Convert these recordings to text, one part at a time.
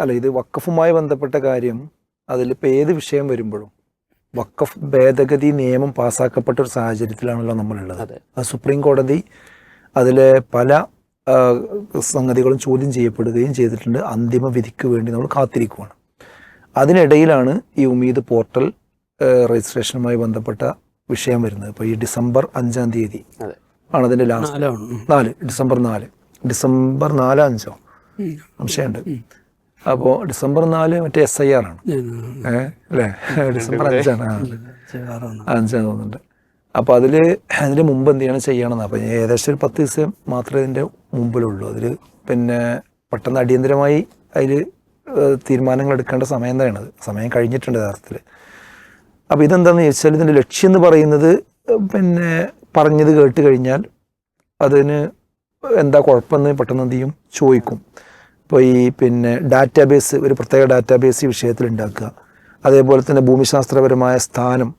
അല്ല ഇത് വക്കഫുമായി ബന്ധപ്പെട്ട കാര്യം. അതിലിപ്പോൾ ഏത് വിഷയം വരുമ്പോഴും വക്കഫ് ഭേദഗതി നിയമം പാസ്സാക്കപ്പെട്ട ഒരു സാഹചര്യത്തിലാണല്ലോ നമ്മളുള്ളത്. അതെ. അത് സുപ്രീം കോടതി അതിലെ പല സംഗതികളും ചോദ്യം ചെയ്യപ്പെടുകയും ചെയ്തിട്ടുണ്ട്. അന്തിമ വിധിക്ക് വേണ്ടി നമ്മൾ കാത്തിരിക്കുകയാണ് അതിനിടയിലാണ് ഈ ഉമീദ് പോർട്ടൽ രജിസ്ട്രേഷനുമായി ബന്ധപ്പെട്ട വിഷയം വരുന്നത്. ഇപ്പോൾ ഈ ഡിസംബർ അഞ്ചാം തീയതി അതെ. ആണ് അതിന്റെ ലാസ്റ്റ്. നാല്? ഡിസംബർ നാല്. ഡിസംബർ നാലോ അഞ്ചോ? സംശയമുണ്ട്. അപ്പോൾ ഡിസംബർ നാല് മറ്റേ എസ് ഐ ആർ ആണ്. അല്ലേ? ഡിസംബർ അഞ്ചാണ്. അഞ്ചാണ് തോന്നുന്നുണ്ട്. അപ്പോൾ അതിൽ അതിന് മുമ്പ് എന്ത് ചെയ്യണം ചെയ്യണമെന്ന്? അപ്പോൾ ഏകദേശം ഒരു പത്ത് ദിവസം മാത്രമേ ഇതിന്റെ മുമ്പിലുള്ളൂ. അതിൽ പിന്നെ പെട്ടെന്ന് അടിയന്തരമായി അതിൽ തീരുമാനങ്ങൾ എടുക്കേണ്ട സമയം തന്നെയാണത് സമയം കഴിഞ്ഞിട്ടുണ്ട് യഥാർത്ഥത്തിൽ അപ്പോൾ ഇതെന്താണെന്ന് ചോദിച്ചാൽ ഇതിന്റെ ലക്ഷ്യം എന്ന് പറയുന്നത് പിന്നെ പറഞ്ഞത് കേട്ട് കഴിഞ്ഞാൽ അതിന് എന്താ കുഴപ്പമെന്ന് പെട്ടെന്ന് എന്ത് ചെയ്യും? ചോദിക്കും. ഇപ്പോൾ ഈ പിന്നെ ഡാറ്റാബേസ് ഒരു പ്രത്യേക ഡാറ്റാബേസ് ഈ വിഷയത്തിൽ ഉണ്ടാക്കുക. അതേപോലെ തന്നെ ഭൂമിശാസ്ത്രപരമായ സ്ഥാനം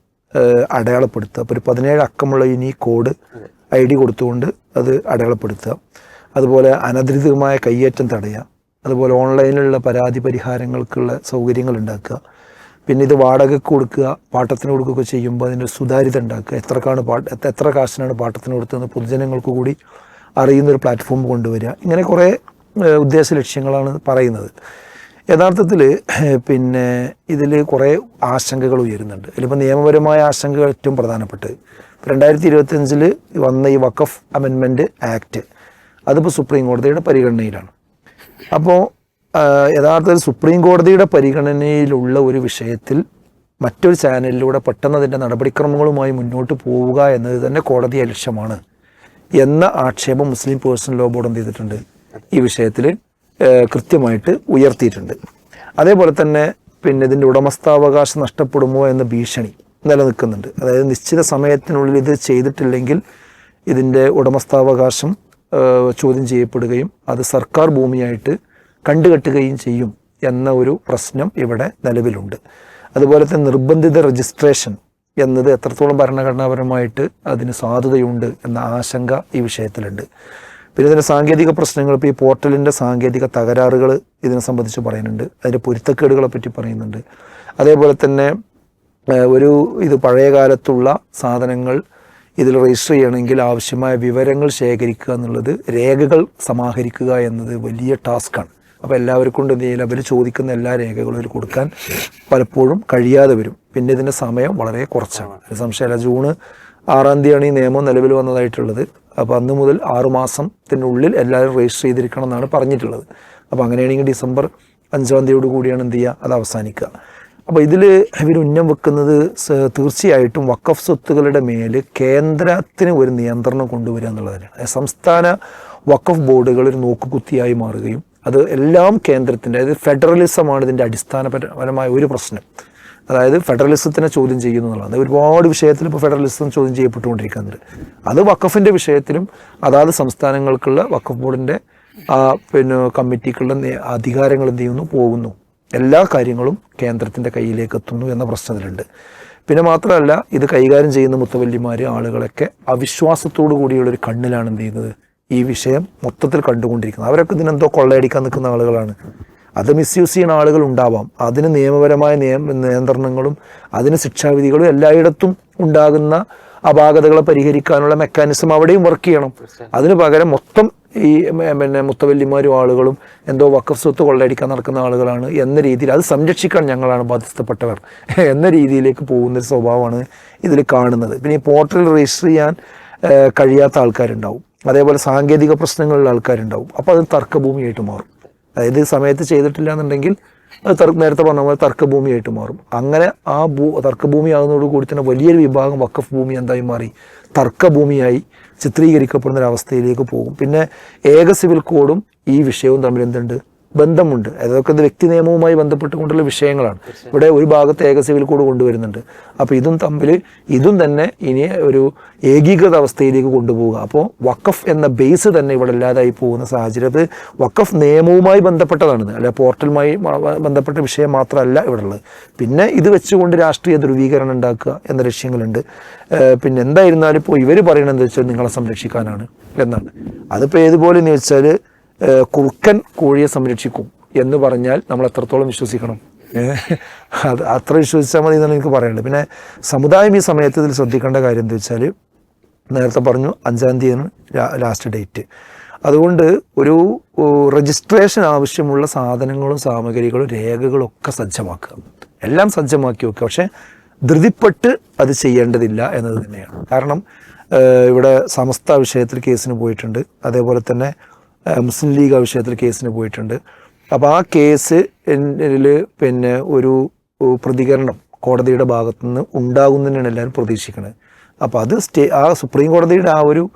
അടയാളപ്പെടുത്തുക. അപ്പോൾ ഒരു പതിനേഴ് അക്കമുള്ള ഇനി കോഡ് ഐ ഡി കൊടുത്തുകൊണ്ട് അത് അടയാളപ്പെടുത്തുക. അതുപോലെ അനധികൃതമായ കയ്യേറ്റം തടയുക. അതുപോലെ ഓൺലൈനിലുള്ള പരാതി പരിഹാരങ്ങൾക്കുള്ള സൗകര്യങ്ങൾ ഉണ്ടാക്കുക. പിന്നെ ഇത് വാടകയ്ക്ക് കൊടുക്കുക പാട്ടത്തിന് കൊടുക്കുകയൊക്കെ ചെയ്യുമ്പോൾ അതിന്റെ സുതാര്യത ഉണ്ടാക്കുക. എത്രക്കാണ് പാട്ട് എത്ര- കാശിനാണ് പാട്ടത്തിന് കൊടുത്തതെന്ന് പൊതുജനങ്ങൾക്ക് കൂടി അറിയുന്നൊരു പ്ലാറ്റ്ഫോം കൊണ്ടുവരിക. ഇങ്ങനെ കുറേ ഉദ്ദേശ ലക്ഷ്യങ്ങളാണ് പറയുന്നത്. യഥാർത്ഥത്തിൽ പിന്നെ ഇതിൽ കുറേ ആശങ്കകൾ ഉയരുന്നുണ്ട്. ഇതിലിപ്പോൾ നിയമപരമായ ആശങ്കകൾ ഏറ്റവും പ്രധാനപ്പെട്ട്. രണ്ടായിരത്തി ഇരുപത്തഞ്ചിൽ വന്ന ഈ വഖഫ് അമെൻമെന്റ് ആക്ട് അതിപ്പോൾ സുപ്രീം കോടതിയുടെ പരിഗണനയിലാണ്. അപ്പോൾ യഥാർത്ഥത്തിൽ സുപ്രീം കോടതിയുടെ പരിഗണനയിലുള്ള ഒരു വിഷയത്തിൽ മറ്റൊരു ചാനലിലൂടെ പെട്ടെന്ന് അതിന്റെ നടപടിക്രമങ്ങളുമായി മുന്നോട്ട് പോവുക എന്നത് തന്നെ കോടതി ലക്ഷ്യമാണ് എന്ന ആക്ഷേപം മുസ്ലിം പേഴ്സണൽ ലോ ബോർഡ് എന്ത് ചെയ്തിട്ടുണ്ട്? ഈ വിഷയത്തിൽ കൃത്യമായിട്ട് ഉയർത്തിയിട്ടുണ്ട്. അതേപോലെ തന്നെ പിന്നെ ഇതിന്റെ ഉടമസ്ഥാവകാശം നഷ്ടപ്പെടുമോ എന്ന ഭീഷണി നിലനിൽക്കുന്നുണ്ട്. അതായത് നിശ്ചിത സമയത്തിനുള്ളിൽ ഇത് ചെയ്തിട്ടില്ലെങ്കിൽ ഇതിന്റെ ഉടമസ്ഥാവകാശം ചോദ്യം ചെയ്യപ്പെടുകയും അത് സർക്കാർ ഭൂമിയായിട്ട് കണ്ടുകെട്ടുകയും ചെയ്യും എന്ന ഒരു പ്രശ്നം ഇവിടെ നിലവിലുണ്ട്. അതുപോലെ തന്നെ നിർബന്ധിത രജിസ്ട്രേഷൻ എന്നത് എത്രത്തോളം ഭരണഘടനാപരമായിട്ട് അതിന് സാധുതയുണ്ട് എന്ന ആശങ്ക ഈ വിഷയത്തിലുണ്ട്. പിന്നെ ഇതിന്റെ സാങ്കേതിക പ്രശ്നങ്ങൾ ഇപ്പോൾ ഈ പോർട്ടലിന്റെ സാങ്കേതിക തകരാറുകൾ ഇതിനെ സംബന്ധിച്ച് പറയുന്നുണ്ട്. അതിന്റെ പൊരുത്തക്കേടുകളെ പറ്റി പറയുന്നുണ്ട്. അതേപോലെ തന്നെ ഒരു ഇത് പഴയ കാലത്തുള്ള സാധനങ്ങൾ ഇതിൽ രജിസ്റ്റർ ചെയ്യണമെങ്കിൽ ആവശ്യമായ വിവരങ്ങൾ ശേഖരിക്കുക എന്നുള്ളത് രേഖകൾ സമാഹരിക്കുക എന്നത് വലിയ ടാസ്ക്കാണ്. അപ്പോൾ എല്ലാവർക്കും കൊണ്ട് എന്ത് ചെയ്യില്ല അവർ ചോദിക്കുന്ന എല്ലാ രേഖകളും ഇതിൽ കൊടുക്കാൻ പലപ്പോഴും കഴിയാതെ വരും. പിന്നെ ഇതിന്റെ സമയം വളരെ കുറച്ചാണ്. സംശയമില്ല. ജൂണ് ആറാം തീയതിയാണ് ഈ നിയമം നിലവിൽ വന്നതായിട്ടുള്ളത്. അപ്പോൾ അന്ന് മുതൽ ആറുമാസത്തിനുള്ളിൽ എല്ലാവരും രജിസ്റ്റർ ചെയ്തിരിക്കണം എന്നാണ് പറഞ്ഞിട്ടുള്ളത്. അപ്പോൾ അങ്ങനെയാണെങ്കിൽ ഡിസംബർ അഞ്ചാം തീയതിയോട് കൂടിയാണ് എന്ത് ചെയ്യുക? അത് അവസാനിക്കുക. അപ്പോൾ ഇതിൽ ഇവർ ഉന്നം വെക്കുന്നത് തീർച്ചയായിട്ടും വക്കഫ് സ്വത്തുകളുടെ മേൽ കേന്ദ്രത്തിന് ഒരു നിയന്ത്രണം കൊണ്ടുവരിക എന്നുള്ളത് തന്നെയാണ് സംസ്ഥാന വക്കഫ് ബോർഡുകൾ ഒരു നോക്കുകുത്തിയായി മാറുകയും അത് എല്ലാം കേന്ദ്രത്തിന്റെ അതായത് ഫെഡറലിസമാണ് ഇതിന്റെ അടിസ്ഥാനപരമായ ഒരു പ്രശ്നം. അതായത് ഫെഡറലിസത്തിനെ ചോദ്യം ചെയ്യുന്നു എന്നുള്ളതാണ്. ഒരുപാട് വിഷയത്തിൽ ഇപ്പോൾ ഫെഡറലിസം ചോദ്യം ചെയ്യപ്പെട്ടുകൊണ്ടിരിക്കുന്നുണ്ട്. അത് വക്കഫിന്റെ വിഷയത്തിലും അതാത് സംസ്ഥാനങ്ങൾക്കുള്ള വഖഫ് ബോർഡിന്റെ പിന്നെ കമ്മിറ്റിക്കുള്ള അധികാരങ്ങൾ എന്ത് ചെയ്യുന്നു? പോകുന്നു. എല്ലാ കാര്യങ്ങളും കേന്ദ്രത്തിന്റെ കയ്യിലേക്ക് എത്തുന്നു എന്ന പ്രശ്നത്തിലുണ്ട്. പിന്നെ മാത്രമല്ല ഇത് കൈകാര്യം ചെയ്യുന്ന മുത്തവല്ലിമാർ ആളുകളൊക്കെ അവിശ്വാസത്തോടു കൂടിയുള്ളൊരു കണ്ണിലാണ് എന്ത് ചെയ്യുന്നത്? ഈ വിഷയം മൊത്തത്തിൽ കണ്ടുകൊണ്ടിരിക്കുന്നത്. അവരൊക്കെ ഇതിനെന്തോ കൊള്ളയടിക്കാൻ നിൽക്കുന്ന ആളുകളാണ്. അത് മിസ്യൂസ് ചെയ്യുന്ന ആളുകൾ ഉണ്ടാവാം. അതിന് നിയമപരമായ നിയമ നിയന്ത്രണങ്ങളും അതിന് ശിക്ഷാവിധികളും എല്ലായിടത്തും ഉണ്ടാകുന്ന അപാകതകളെ പരിഹരിക്കാനുള്ള മെക്കാനിസം അവിടെയും വർക്ക് ചെയ്യണം. അതിന് പകരം മൊത്തം ഈ പിന്നെ മുത്തവല്ലിമാരും ആളുകളും എന്തോ വക്കഫ് സ്വത്ത് കൊള്ളയടിക്കാൻ നടക്കുന്ന ആളുകളാണ് എന്ന രീതിയിൽ അത് സംരക്ഷിക്കാൻ ഞങ്ങളാണ് ബാധ്യസ്ഥപ്പെട്ടവർ. എന്ന രീതിയിലേക്ക് പോകുന്ന ഒരു സ്വഭാവമാണ് ഇതിൽ കാണുന്നത്. പിന്നെ ഈ പോർട്ടൽ രജിസ്റ്റർ ചെയ്യാൻ കഴിയാത്ത ആൾക്കാരുണ്ടാവും. അതേപോലെ സാങ്കേതിക പ്രശ്നങ്ങളുള്ള ആൾക്കാരുണ്ടാവും. അപ്പോൾ അത് തർക്കഭൂമിയായിട്ട് മാറും. അതായത് സമയത്ത് ചെയ്തിട്ടില്ല എന്നുണ്ടെങ്കിൽ അത് തർ നേരത്തെ പറഞ്ഞ പോലെ തർക്കഭൂമിയായിട്ട് മാറും. അങ്ങനെ ആ ഭൂ തർക്കഭൂമി ആകുന്നതോടുകൂടി തന്നെ വലിയൊരു വിഭാഗം വക്കഫ് ഭൂമി എന്തായി മാറി. തർക്കഭൂമിയായി ചിത്രീകരിക്കപ്പെടുന്ന ഒരു അവസ്ഥയിലേക്ക് പോകും. പിന്നെ ഏക സിവിൽ കോഡും ഈ വിഷയവും തമ്മിൽ എന്തുണ്ട്? ബന്ധമുണ്ട്. അതൊക്കെ ഇത് വ്യക്തി നിയമവുമായി ബന്ധപ്പെട്ടുകൊണ്ടുള്ള വിഷയങ്ങളാണ്. ഇവിടെ ഒരു ഭാഗത്ത് ഏക സിവിൽ കോഡ് കൊണ്ടുവരുന്നുണ്ട്. അപ്പോൾ ഇതും തമ്മിൽ ഇതും തന്നെ ഇനി ഒരു ഏകീകൃത അവസ്ഥയിലേക്ക് കൊണ്ടുപോവുക. അപ്പോൾ വക്കഫ് എന്ന ബേസ് തന്നെ ഇവിടെ ഇല്ലാതായി പോകുന്ന സാഹചര്യം. അത് വക്കഫ് നിയമവുമായി ബന്ധപ്പെട്ടതാണ്. അല്ല പോർട്ടലുമായി ബന്ധപ്പെട്ട വിഷയം മാത്രമല്ല ഇവിടെ ഉള്ളത് പിന്നെ ഇത് വെച്ചുകൊണ്ട് രാഷ്ട്രീയ ധ്രുവീകരണം ഉണ്ടാക്കുക എന്ന ലക്ഷ്യങ്ങളുണ്ട്. പിന്നെ എന്തായിരുന്നാലും ഇപ്പോൾ ഇവർ പറയണതെന്ന് വെച്ചാൽ നിങ്ങളെ സംരക്ഷിക്കാനാണ് എന്നാണ്. അതിപ്പോൾ ഏതുപോലെ എന്ന് വെച്ചാൽ കുറുക്കൻ കോഴിയെ സംരക്ഷിക്കും എന്ന് പറഞ്ഞാൽ നമ്മൾ എത്രത്തോളം വിശ്വസിക്കണം? അത് അത്ര വിശ്വസിച്ചാൽ മതി എന്നാണ് എനിക്ക് പറയേണ്ടത് പിന്നെ സമുദായം ഈ സമയത്ത് ഇതിൽ ശ്രദ്ധിക്കേണ്ട കാര്യം എന്താ വെച്ചാൽ നേരത്തെ പറഞ്ഞു അഞ്ചാം തീയതിയാണ് ലാസ്റ്റ് ഡേറ്റ് അതുകൊണ്ട് ഒരു രജിസ്ട്രേഷൻ ആവശ്യമുള്ള സാധനങ്ങളും സാമഗ്രികളും രേഖകളും ഒക്കെ സജ്ജമാക്കുക. എല്ലാം സജ്ജമാക്കി വെക്കുക. പക്ഷേ ധൃതിപ്പെട്ട് അത് ചെയ്യേണ്ടതില്ല എന്നത് തന്നെയാണ്. കാരണം ഇവിടെ സമസ്ത വിഷയത്തിൽ കേസിന് പോയിട്ടുണ്ട്. അതേപോലെ തന്നെ മുസ്ലിം ലീഗ് ആ വിഷയത്തിൽ കേസിന് പോയിട്ടുണ്ട്. അപ്പോൾ ആ കേസ് പിന്നെ ഒരു പ്രതികരണം കോടതിയുടെ ഭാഗത്തുനിന്ന് ഉണ്ടാകുന്നതിനാണ് എല്ലാവരും പ്രതീക്ഷിക്കുന്നത്. അപ്പോൾ അത് സ്റ്റേ ആ സുപ്രീം കോടതിയുടെ ആ ഒരു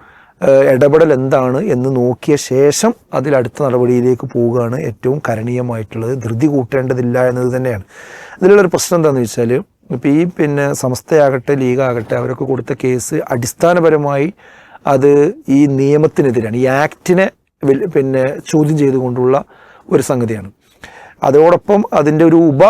ഇടപെടൽ എന്താണ് എന്ന് നോക്കിയ ശേഷം അതിൽ അടുത്ത നടപടിയിലേക്ക് പോവുകയാണ് ഏറ്റവും കരണീയമായിട്ടുള്ളത്. ധൃതി കൂട്ടേണ്ടതില്ല എന്നത് തന്നെയാണ്. ഇതിലുള്ളൊരു പ്രശ്നം എന്താണെന്ന് വെച്ചാൽ ഇപ്പോൾ ഈ പിന്നെ സംസ്ഥയാകട്ടെ ലീഗാകട്ടെ അവരൊക്കെ കൊടുത്ത കേസ് അടിസ്ഥാനപരമായി അത് ഈ നിയമത്തിനെതിരാണ്. ഈ വെൽ- പിന്നെ ചോദ്യം ചെയ്തുകൊണ്ടുള്ള ഒരു സംഗതിയാണ്. അതോടൊപ്പം അതിന്റെ ഒരു ഉപ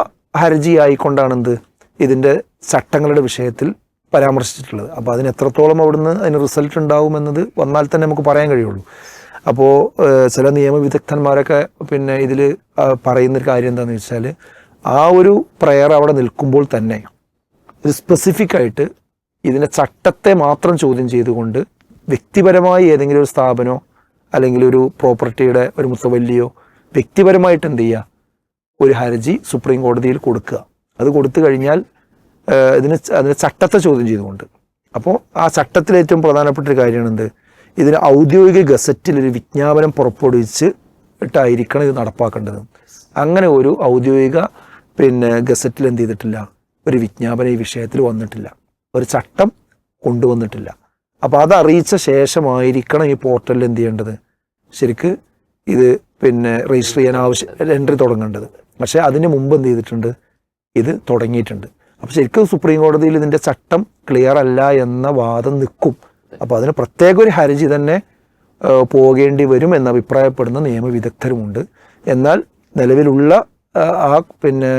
ആയിക്കൊണ്ടാണ് എന്ത് ഇതിന്റെ ചട്ടങ്ങളുടെ വിഷയത്തിൽ പരാമർശിച്ചിട്ടുള്ളത്. അപ്പോൾ അതിന് എത്രത്തോളം അവിടുന്ന് അതിന് റിസൾട്ട് ഉണ്ടാവും ഉണ്ടാവുമെന്നത് വന്നാൽ തന്നെ നമുക്ക് പറയാൻ കഴിയുള്ളൂ. അപ്പോൾ ചില നിയമവിദഗ്ധന്മാരൊക്കെ പിന്നെ ഇതിൽ പറയുന്നൊരു കാര്യം എന്താണെന്ന് വെച്ചാൽ ആ ഒരു പ്രയർ അവിടെ നിൽക്കുമ്പോൾ തന്നെ ഒരു സ്പെസിഫിക് ആയിട്ട് ഇതിനെ ചട്ടത്തെ മാത്രം ചോദ്യം ചെയ്തുകൊണ്ട് വ്യക്തിപരമായി ഏതെങ്കിലും ഒരു സ്ഥാപനമോ അല്ലെങ്കിൽ ഒരു പ്രോപ്പർട്ടിയുടെ ഒരു മുത്തവല്ലിയോ വ്യക്തിപരമായിട്ട് എന്ത് ചെയ്യുക? ഒരു ഹർജി സുപ്രീം കോടതിയിൽ കൊടുക്കുക. അത് കൊടുത്തു കഴിഞ്ഞാൽ ഇതിന് അതിന് ചട്ടത്തെ ചോദ്യം ചെയ്തുകൊണ്ട്. അപ്പോൾ ആ ചട്ടത്തിൽ ഏറ്റവും പ്രധാനപ്പെട്ട ഒരു കാര്യമാണ് എന്ത്? ഇതിന് ഔദ്യോഗിക ഗസറ്റിൽ ഒരു വിജ്ഞാപനം പുറപ്പെടുവിച്ച് ഇട്ടായിരിക്കണം ഇത് നടപ്പാക്കേണ്ടത്. അങ്ങനെ ഒരു ഔദ്യോഗിക പിന്നെ ഗസറ്റിൽ എന്ത് ചെയ്തിട്ടില്ല? ഒരു വിജ്ഞാപനം ഈ വിഷയത്തിൽ വന്നിട്ടില്ല. ഒരു ചട്ടം കൊണ്ടുവന്നിട്ടില്ല. അപ്പോൾ അത് അറിയിച്ച ശേഷമായിരിക്കണം ഈ പോർട്ടലിൽ എന്ത് ചെയ്യേണ്ടത്? ശരിക്ക് ഇത് പിന്നെ രജിസ്റ്റർ ചെയ്യാൻ ആവശ്യം എൻട്രി തുടങ്ങേണ്ടത്. പക്ഷേ അതിന് മുമ്പ് എന്ത് ചെയ്തിട്ടുണ്ട്? ഇത് തുടങ്ങിയിട്ടുണ്ട്. അപ്പോൾ ശരിക്കും സുപ്രീം കോടതിയിൽ ഇതിന്റെ ചട്ടം ക്ലിയർ അല്ല എന്ന വാദം നിൽക്കും. അപ്പോൾ അതിന് പ്രത്യേക ഒരു ഹർജി തന്നെ പോകേണ്ടി വരും എന്ന് അഭിപ്രായപ്പെടുന്ന നിയമവിദഗ്ധരുമുണ്ട്. എന്നാൽ നിലവിലുള്ള ആ പിന്നെ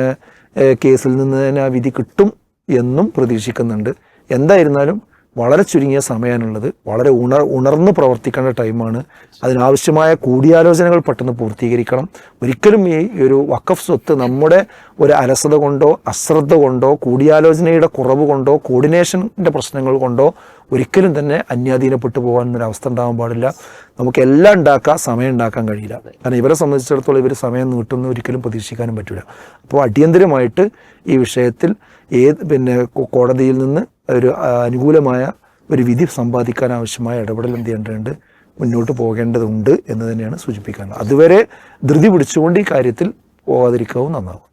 കേസിൽ നിന്ന് തന്നെ ആ വിധി കിട്ടും എന്നും പ്രതീക്ഷിക്കുന്നുണ്ട്. എന്തായിരുന്നാലും വളരെ ചുരുങ്ങിയ സമയമാണുള്ളത് വളരെ ഉണർ ഉണർന്ന് പ്രവർത്തിക്കേണ്ട ടൈമാണ്. അതിനാവശ്യമായ കൂടിയാലോചനകൾ പെട്ടെന്ന് പൂർത്തീകരിക്കണം. ഒരിക്കലും ഈ ഒരു വഖഫ് സ്വത്ത് നമ്മുടെ ഒരു അലസത കൊണ്ടോ അശ്രദ്ധ കൊണ്ടോ കൂടിയാലോചനയുടെ കുറവ് കൊണ്ടോ കോർഡിനേഷന്റെ പ്രശ്നങ്ങൾ കൊണ്ടോ ഒരിക്കലും തന്നെ അന്യാധീനപ്പെട്ടു പോകാനൊരവസ്ഥ ഉണ്ടാകാൻ പാടില്ല. നമുക്ക് എല്ലാം ഉണ്ടാക്കാം സമയം ഉണ്ടാക്കാൻ കഴിയില്ല. കാരണം ഇവരെ സംബന്ധിച്ചിടത്തോളം ഇവർ സമയം നീട്ടുന്ന ഒരിക്കലും പ്രതീക്ഷിക്കാനും പറ്റില്ല അപ്പോൾ അടിയന്തരമായിട്ട് ഈ വിഷയത്തിൽ ഏത് പിന്നെ കോടതിയിൽ നിന്ന് ഒരു അനുകൂലമായ ഒരു വിധി സമ്പാദിക്കാൻ ആവശ്യമായ ഇടപെടൽ എന്ത് ചെയ്യേണ്ടതുണ്ട്? മുന്നോട്ട് പോകേണ്ടതുണ്ട് എന്ന് തന്നെയാണ് സൂചിപ്പിക്കുന്നത് അതുവരെ ധൃതി പിടിച്ചുകൊണ്ട് ഈ കാര്യത്തിൽ പോകാതിരിക്കാവും നന്നാവും.